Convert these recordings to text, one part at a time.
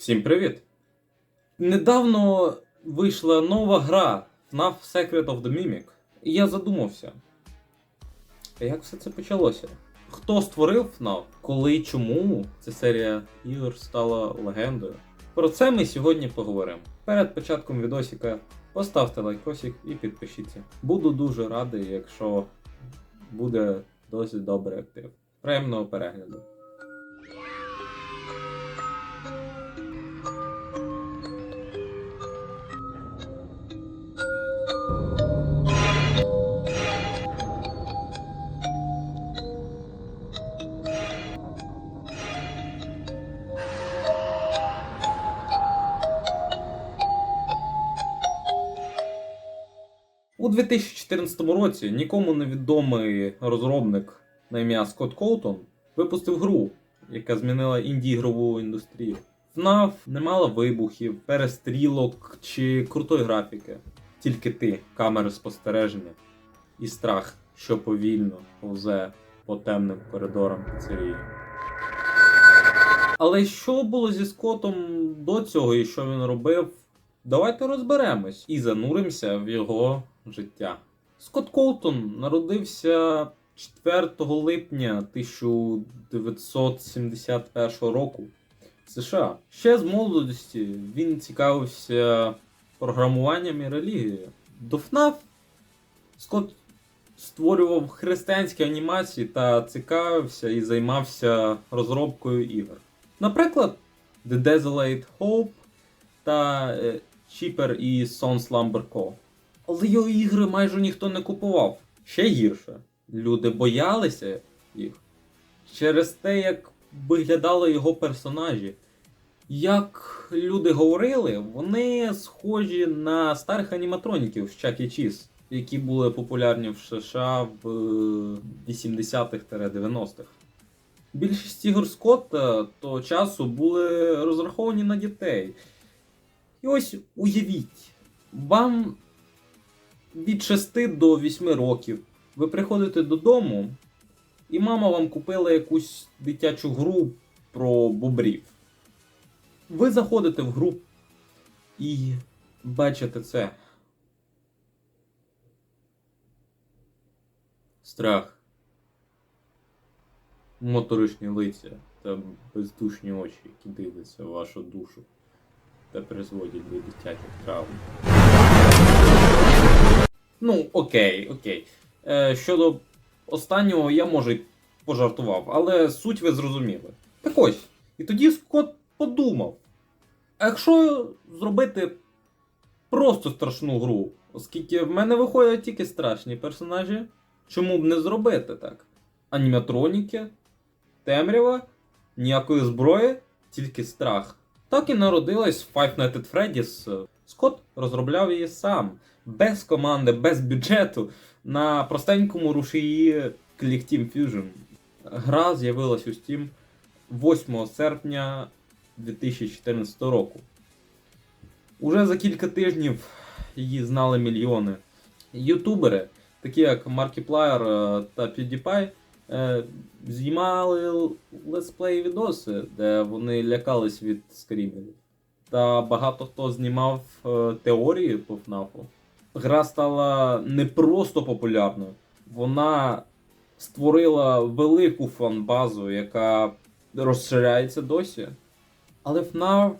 Всім привіт! Недавно вийшла нова гра FNAF Secret of the Mimic. І я задумався. Як все це почалося? Хто створив FNAF? Коли і чому ця серія ігор стала легендою? Про це ми сьогодні поговоримо. Перед початком відосика поставте лайкосик і підпишіться. Буду дуже радий, якщо буде досить добрий актив. Приємного перегляду. У 2014 році нікому невідомий розробник на ім'я Скотт Коутон випустив гру, яка змінила інді-ігрову індустрію. FNAF не мала вибухів, перестрілок чи крутої графіки. Тільки ти, камери спостереження і страх, що повільно повзе по темним коридорам піцерії. Але що було зі Скоттом до цього і що він робив? Давайте розберемось і зануримося в його життя. Скотт Коутон народився 4 липня 1971 року в США. Ще з молодості він цікавився програмуванням і релігією. До FNAF Скотт створював християнські анімації та цікавився і займався розробкою ігор. Наприклад, The Desolate Hope та е, Cheaper і Son Slumber Co. Але його ігри майже ніхто не купував. Ще гірше. Люди боялися їх через те, як виглядали його персонажі. Як люди говорили, вони схожі на старих аніматроніків з Чак і Чіз, які були популярні в США в е, 80-х-90-х. Більшість ігор Скотта того часу були розраховані на дітей. І ось уявіть, вам від 6 до 8 років ви приходите додому, і мама вам купила якусь дитячу гру про бобрів. Ви заходите в гру і бачите це. Страх. Моторошні лиця та бездушні очі, які дивляться в вашу душу та призводять до дитячих травм. Ну, окей, окей. Е, щодо останнього я може й пожартував, але суть ви зрозуміли. Так ось. І тоді Скотт подумав: а якщо зробити просто страшну гру, оскільки в мене виходять тільки страшні персонажі, чому б не зробити так? Аніматроніки, темрява, ніякої зброї, тільки страх. Так і народилась Five Nights at Freddy's. Скотт розробляв її сам, без команди, без бюджету, на простенькому рушії Click Fusion. Гра з'явилась у Steam 8 серпня 2014 року. Уже за кілька тижнів її знали мільйони. Ютубери, такі як Markiplier е, та PewDiePie, е, знімали летсплей відоси, де вони лякались від скрімерів. Та багато хто знімав е, теорії по ФНАФу. Гра стала не просто популярною, вона створила велику фан-базу, яка розширяється досі. Але FNAF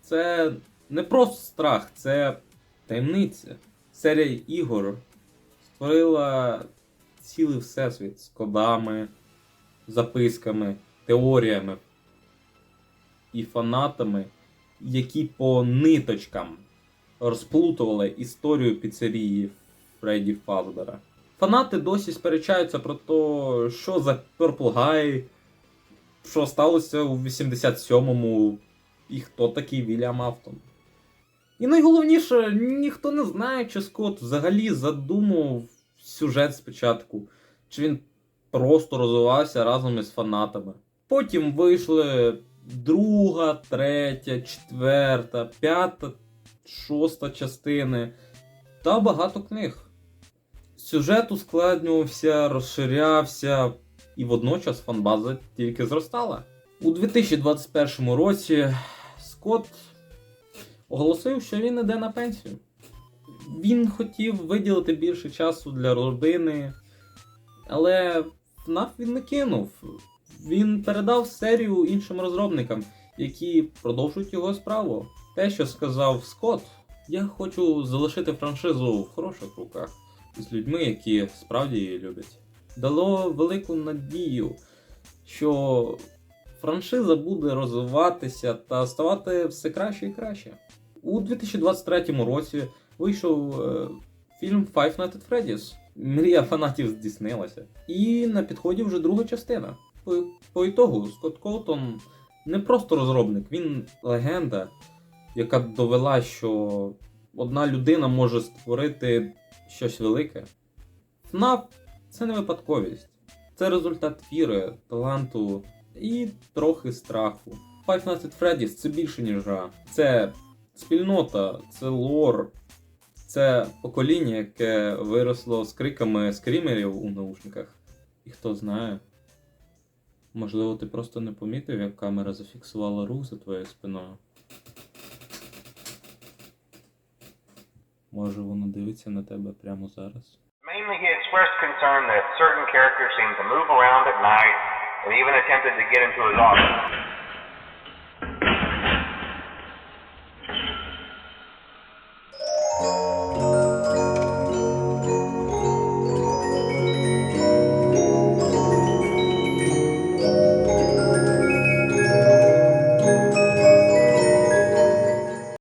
це не просто страх, це таємниця. Серія ігор створила цілий всесвіт з кодами, записками, теоріями і фанатами, які по ниточкам розплутували історію піцерії Фредді Фазбера. Фанати досі сперечаються про те, що за Purple Guy, що сталося у 87-му, і хто такий Вільям Автон. І найголовніше, ніхто не знає, чи Скотт взагалі задумав сюжет спочатку, чи він просто розвивався разом із фанатами. Потім вийшли друга, третя, четверта, п'ята, шоста частини та багато книг. Сюжет ускладнювався, розширявся, і водночас фанбаза тільки зростала. У 2021 році Скотт оголосив, що він іде на пенсію. Він хотів виділити більше часу для родини, але FNAF він не кинув. Він передав серію іншим розробникам, які продовжують його справу. Те, що сказав Скотт, я хочу залишити франшизу в хороших руках з людьми, які справді її люблять. Дало велику надію, що франшиза буде розвиватися та ставати все краще і краще. У 2023 році вийшов е, фільм Five Nights at Freddy's. Мрія фанатів здійснилася. І на підході вже друга частина. По, ітогу, Скотт Колтон не просто розробник, він легенда, яка довела, що одна людина може створити щось велике. FNAF – це не випадковість. Це результат віри, таланту і трохи страху. Five Nights at Freddy's це більше, ніж гра. Це спільнота, це лор, це покоління, яке виросло з криками скрімерів у наушниках. І хто знає, можливо, ти просто не помітив, як камера зафіксувала рух за твоєю спиною. Може, воно дивиться на тебе прямо зараз. Mainly, he expressed concern that certain characters seemed to move around at night and even attempted to get into his office.